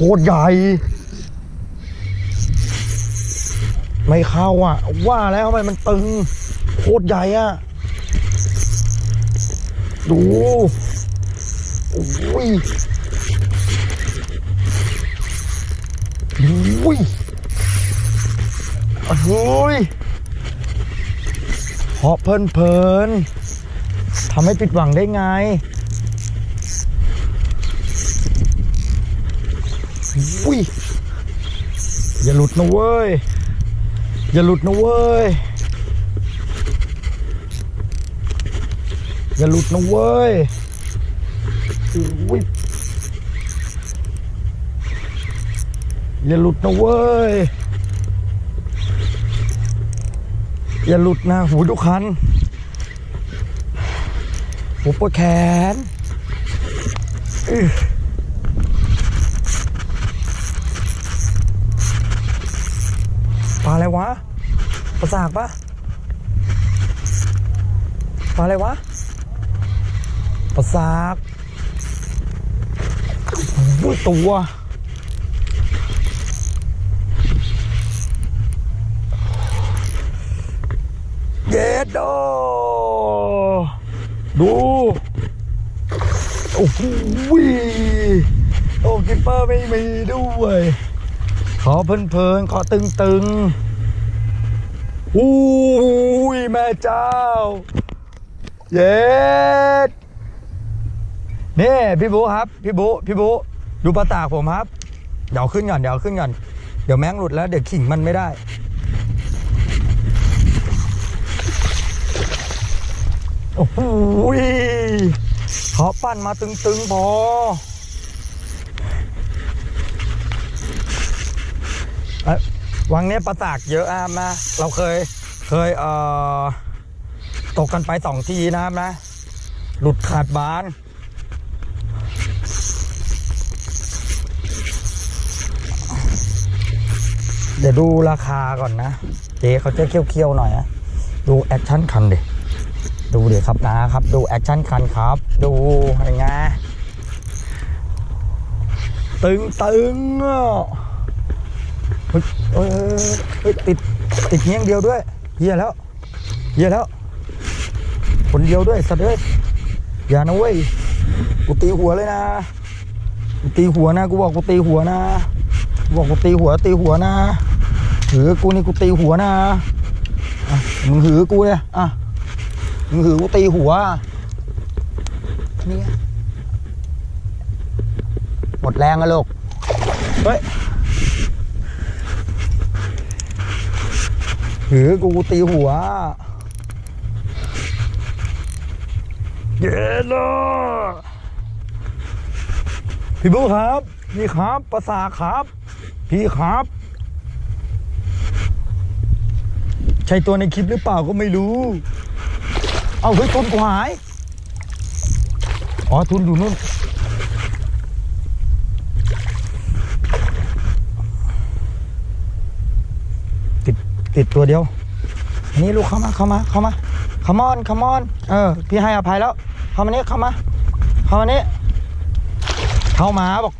โคตรใหญ่ ไม่เข้าอะ ว่าแล้วทำไมมันตึง โคตรใหญ่อะ ดู โอ้ยโอ้ยเฮ้ยเพาะเพลินเพลินๆทำให้ผิดหวังได้ไง อุ้ย อย่าหลุดนะเว้ย อย่าหลุดนะเว้ย อย่าหลุดนะเว้ยอุ้ยอย่าหลุดนะเว้ย อย่าหลุดนะหูทุกคันหูปวดแขนอื้อปลาอะไรวะ ปลากปะปลาอะไรวะปลาสากโอ้ยตัวเย็ดโดดูโอ้โหโอ้กิปเปอร์ไม่มีด้วย ขอเพลินๆขอตึงๆ อู้ยแม่เจ้า เย็ดนี่พี่บูครับ พี่บูพี่บูดูปลาตากผมครับ เดี๋ยวขึ้นก่อนเดี๋ยวขึ้นก่อนเดี๋ยวแม่งหลุดแล้ว เดี๋ยวขิงมันไม่ได้ โอ้โหเขาปั้นมาตึงๆพอเอ้ย วังเนี้ยปลาสากเยอะนะครับนะ เราเคยเคยเอ่อตกกันไปสองทีนะครับนะ หลุดขาดบาน เดี๋ยวดูราคาก่อนนะ เจ๊เขาจะเคี้ยวๆหน่อยนะดูแอคชั่นคันเดิดูเดี๋ยวครับนะครับ ดูแอคชั่นคันครับ ดูยังไงตึงตึงอะ เฮ้ยเฮ้ยเฮ้ยติดติดเงี้ยงเดียวด้วยเฮียแล้วเฮียแล้ว คนเดียวด้วยสัตว์เอ้ยอย่านะเว้ยกูตีหัวเลยนะกูตีหัวนะกูบอกกูตีหัวนะบอกกูตีหัวตีหัวนะหือกูนี่กูตีหัวนะมึงหือกูเนี่ยอะมึงหือกูตีหัวนี่หมดแรงอะลูกเฮ้ย หือกูตีหัว เย็นเลยพี่บุ๊คครับ นี่ครับภาษาครับ พี่ครับ ใช่ตัวในคลิปหรือเปล่าก็ไม่รู้ เอาเฮ้ยทุนกูหาย อ๋อทุนอยู่นู่น ติดตัวเดียวนนี้ลูกเข้ามาเข้ามาเข้ามาขมอนขมอนเออ พี่ให้อภัยแล้ว เข้ามานี้เข้ามาเข้ามานี้เข้ามาบอก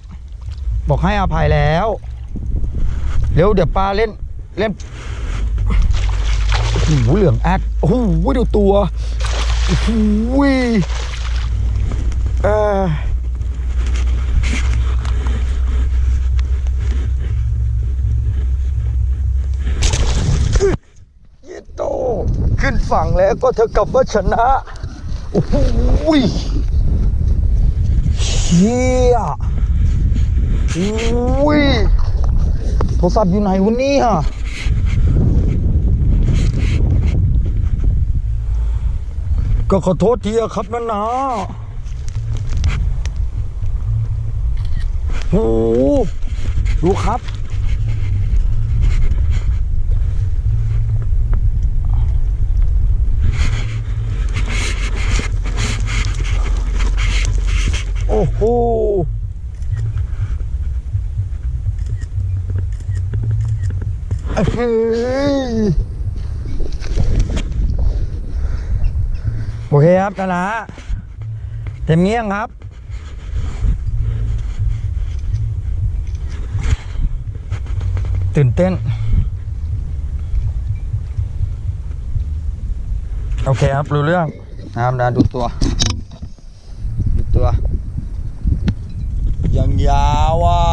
บอกให้อภัยแล้วเร็วเดี๋ยวปลาเล่นเล่นโอ้โหเหลืองแอดโอ้โหดูตัวโอ้โหเออเยโต ขึ้น ฝั่งแล้วก็เธอกลับว่าชนะ โอ้โหเชี่ยโอ้ยโทรศัพท์อยู่ไหนวันนี้อะก็ขอโทษทีครับนะนะโอ้โหดูครับ อ้โหเฮ้ยโอเคครับนะนะเต็มเงี้ยงครับ ตื่นเต้น โอเคครับ รู้เรื่องนะครับนะดูตัว ดูตัว 呀哇。